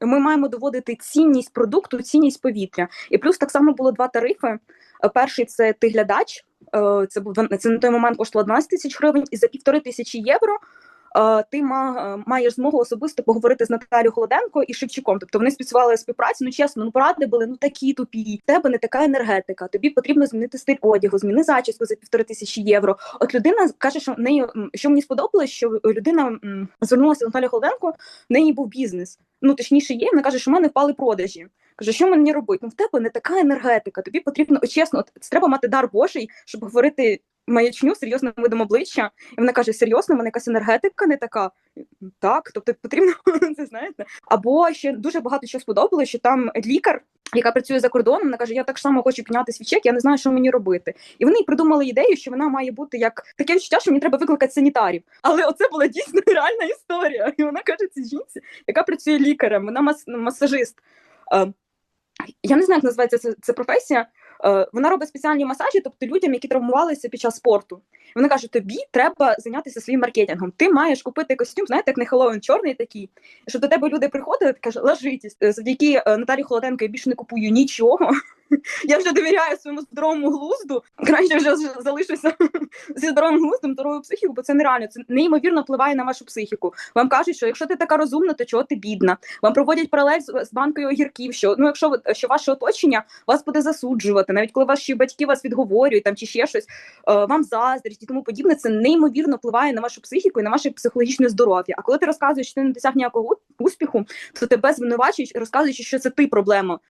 Ми маємо доводити цінність продукту, цінність повітря. І плюс так само було два тарифи. Е, Перший це ти глядач. е, Це був це на той момент коштувало 12 тисяч гривень, і за півтори тисячі євро. е, Ти ма- маєш змогу особисто поговорити з Наталією Холоденко і Шевчуком. Тобто вони співпрацювали співпрацю. Ну чесно, ну поради були ну такі тупі. В тебе не така енергетика. Тобі потрібно змінити стиль одягу, зміни зачіску за півтори тисячі євро. От людина каже, що неї що мені сподобалось, що людина звернулася до Наталі Холоденко. В неї був бізнес. Ну точніше, є. Вона каже, що в мене впали продажі. Каже, що мені робити? Ну в тебе не така енергетика. Тобі потрібно чесно, це треба мати дар Божий, щоб говорити маячню серйозним видом обличчя. І вона каже: серйозно, в мене якась енергетика не така. Так, тобто потрібно це знаєте. Або ще дуже багато чого сподобалося, що там лікар, яка працює за кордоном, вона каже: Я так само хочу підняти свій чек, я не знаю, що мені робити. І вони придумали ідею, що вона має бути як таке відчуття, що мені треба викликати санітарів. Але оце була дійсно реальна історія. І вона каже цій жінці, яка працює лікарем, вона мас- масажист. Е, я не знаю, як називається це професія. Е, вона робить спеціальні масажі, тобто людям, які травмувалися під час спорту. Вона каже: тобі треба зайнятися своїм маркетингом. Ти маєш купити костюм, знаєте, як не Хеллоуін, чорний такий. що до тебе люди приходили, ти ложитесь. Е, Завдяки е, Наталі Холоденко я більше не купую нічого. Я вже довіряю своєму здоровому глузду. Краще вже залишуся зі здоровим глуздом, здоровою психікою, бо це нереально. Це неймовірно впливає на вашу психіку. Вам кажуть, що якщо ти така розумна, то чого ти бідна? Вам проводять паралель з, з банкою огірків. Що ну, якщо що ваше оточення вас буде засуджувати, навіть коли ваші батьки вас відговорюють там чи ще щось, е, вам заздрять і тому подібне, це неймовірно впливає на вашу психіку і на ваше психологічне здоров'я. А коли ти розказуєш, що ти не досяг ніякого успіху, то тебе звинувачують, розказуючи, що це ти проблема.